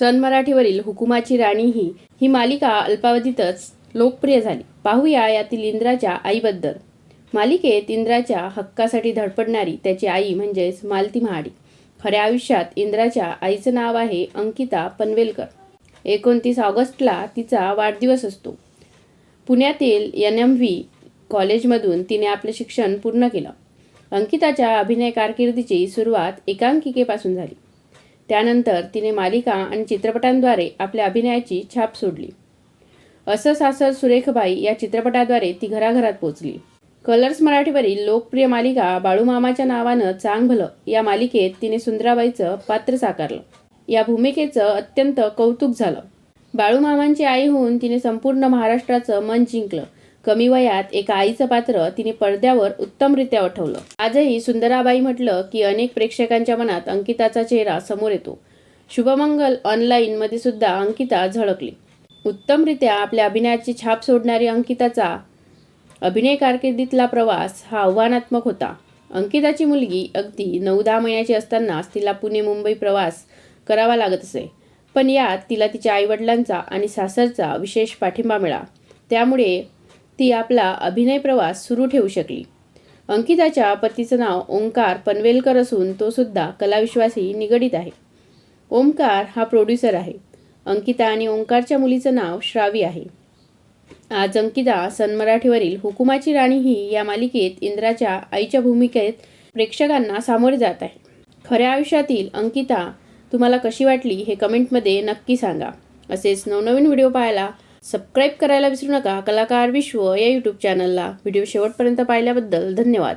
सन मराठीवरील हुकुमाची राणी ही ही मालिका अल्पावधीतच लोकप्रिय झाली. पाहूया यातील इंद्राच्या आईबद्दल. मालिकेत इंद्राच्या हक्कासाठी धडपडणारी त्याची आई म्हणजेच मालती महाडी. खऱ्या आयुष्यात इंद्राच्या आईचं नाव आहे अंकिता पनवेलकर. एकोणतीस ऑगस्टला तिचा वाढदिवस असतो. पुण्यातील एन एम व्ही कॉलेजमधून तिने आपले शिक्षण पूर्ण केलं. अंकिताच्या अभिनय कारकिर्दीची सुरुवात एकांकिकेपासून झाली. त्यानंतर तिने मालिका आणि चित्रपटांद्वारे आपल्या अभिनयाची छाप सोडली. असं सासर सुरेखबाई या चित्रपटाद्वारे ती घराघरात पोचली. कलर्स मराठीवरील लोकप्रिय मालिका बाळूमामाच्या नावानं चांग भलं या मालिकेत तिने सुंदराबाईचं पात्र साकारलं. या भूमिकेचं अत्यंत कौतुक झालं. बाळूमामांची आई होऊन तिने संपूर्ण महाराष्ट्राचं मन जिंकलं. कमी वयात एका आईचं पात्र तिने पडद्यावर उत्तमरित्या वठवलं. आजही सुंदराबाई म्हटलं की अनेक प्रेक्षकांच्या मनात अंकिताचा चेहरा समोर येतो. शुभमंगल ऑनलाईनमध्ये सुद्धा अंकिता झळकली. उत्तमरित्या आपल्या अभिनयाची छाप सोडणारी अंकिताचा अभिनय कारकिर्दीतला प्रवास हा आव्हानात्मक होता. अंकिताची मुलगी अगदी नऊ दहा महिन्याची असतानाच तिला पुणे मुंबई प्रवास करावा लागत असे. पण यात तिला तिच्या आईवडिलांचा आणि सासरचा विशेष पाठिंबा मिळा त्यामुळे ती आपला अभिनय प्रवास सुरू ठेवू शकली. अंकिताच्या पतीचं नाव ओंकार पनवेलकर असून तो सुद्धा कलाविश्वासी निगडीत आहे. ओंकार हा प्रोड्युसर आहे. अंकिता आणि ओंकारच्या मुलीचं नाव श्रावी आहे. आज अंकिता सन मराठीवरील हुकुमाची राणी ही या मालिकेत इंद्राच्या आईच्या भूमिकेत प्रेक्षकांना सामोरे जात आहे. खऱ्या आयुष्यातील अंकिता तुम्हाला कशी वाटली हे कमेंटमध्ये नक्की सांगा. असेच नवनवीन व्हिडिओ पाहायला सबस्क्राईब करायला विसरू नका. कलाकार विश्व या यूट्यूब चॅनलला व्हिडिओ शेवटपर्यंत पाहिल्याबद्दल धन्यवाद.